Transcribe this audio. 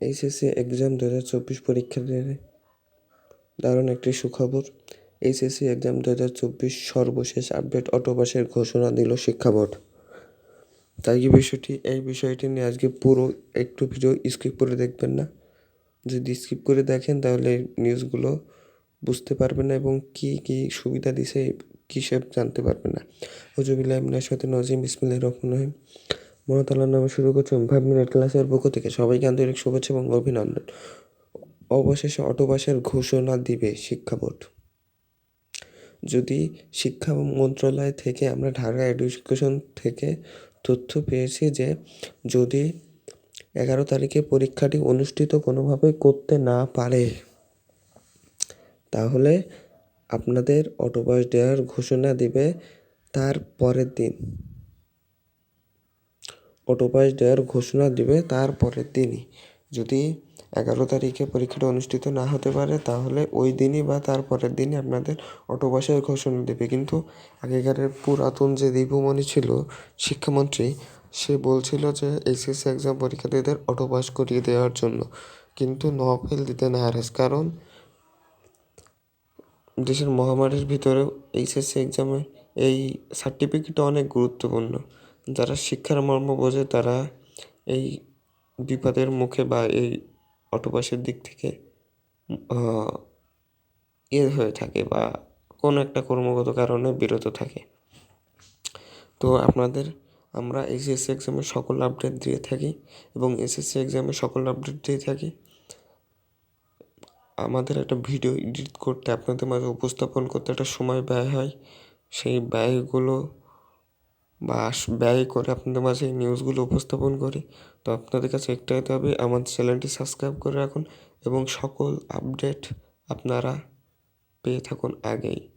HSC exam দু হাজার চব্বিশ পরীক্ষার্থীদের দারুণ একটি সুখবর। এইচএসসি এক্সাম দু হাজার চব্বিশ সর্বশেষ আপডেট অটোপাসের ঘোষণা দিল শিক্ষা বোর্ড। তাই বিষয়টি? এই বিষয়টি নিয়ে আজকে পুরো একটু ভিডিও স্কিপ করে দেখবেন না। যদি স্কিপ করে দেখেন তাহলে নিউজগুলো বুঝতে পারবেন না এবং কী কী সুবিধা দিছে কী সব জানতে পারবেন না। হজুবিল্লাহ ইমনার সাথে নজিম বিসমিল্লাহ রহমান রহিম। মহাতালার নামে শুরু করছেন ফাইভ মিনিট ক্লাসের পক্ষ থেকে। সবাইকে আন্তরিক শুভেচ্ছা এবং অভিনন্দন। অবশেষে অটোবাসের ঘোষণা দিবে শিক্ষা বোর্ড যদি শিক্ষা মন্ত্রণালয় থেকে আমরা ঢাকা এডুকেশন থেকে তথ্য পেয়েছি যে যদি এগারো তারিখে পরীক্ষাটি অনুষ্ঠিত কোনোভাবে করতে না পারে, তাহলে আপনাদের অটোবাস দেওয়ার ঘোষণা দিবে তার পরের দিন। অটোপাস দেওয়ার ঘোষণা দিবে তার পরের দিনই। যদি এগারো তারিখে পরীক্ষাটা অনুষ্ঠিত না হতে পারে, তাহলে ওই দিনই বা তার পরের দিনই আপনাদের অটোপাসের ঘোষণা দেবে। কিন্তু আগেকারের পুরাতন যে দীপুমণি ছিল, শিক্ষামন্ত্রী, সে বলছিল যে এইচএসসি এক্সাম পরীক্ষার্থীদের অটোপাস করিয়ে দেওয়ার জন্য। কিন্তু নভেল দিতে না নারাজ, কারণ দেশের মহামারীর ভিতরেও এইচএসসি এক্সামে এই সার্টিফিকেটটা অনেক গুরুত্বপূর্ণ। যারা শিক্ষার মর্ম বোঝে, তারা এই বিপদের মুখে বা এই অটোপাসের দিক থেকে ইয়ে হয়ে থাকে বা কোনো একটা কর্মগত কারণে বিরত থাকে। তো আপনাদের, আমরা এসএসসি এক্সামে সকল আপডেট দিয়ে থাকি এবং এসএসসি এক্সামে সকল আপডেট দিয়ে থাকি। আমাদের একটা ভিডিও এডিট করতে, আপনাদের মাঝে উপস্থাপন করতে একটা সময় ব্যয় হয়। সেই ব্যয়গুলো বা ব্যয় করে আপনাদের মাঝে নিউজগুলো উপস্থাপন করে। তো আপনাদের কাছে একটাই হবে আমার চ্যানেলটি সাবস্ক্রাইব করে রাখুন এবং সকল আপডেট আপনারা পেয়ে থাকুন আগেই।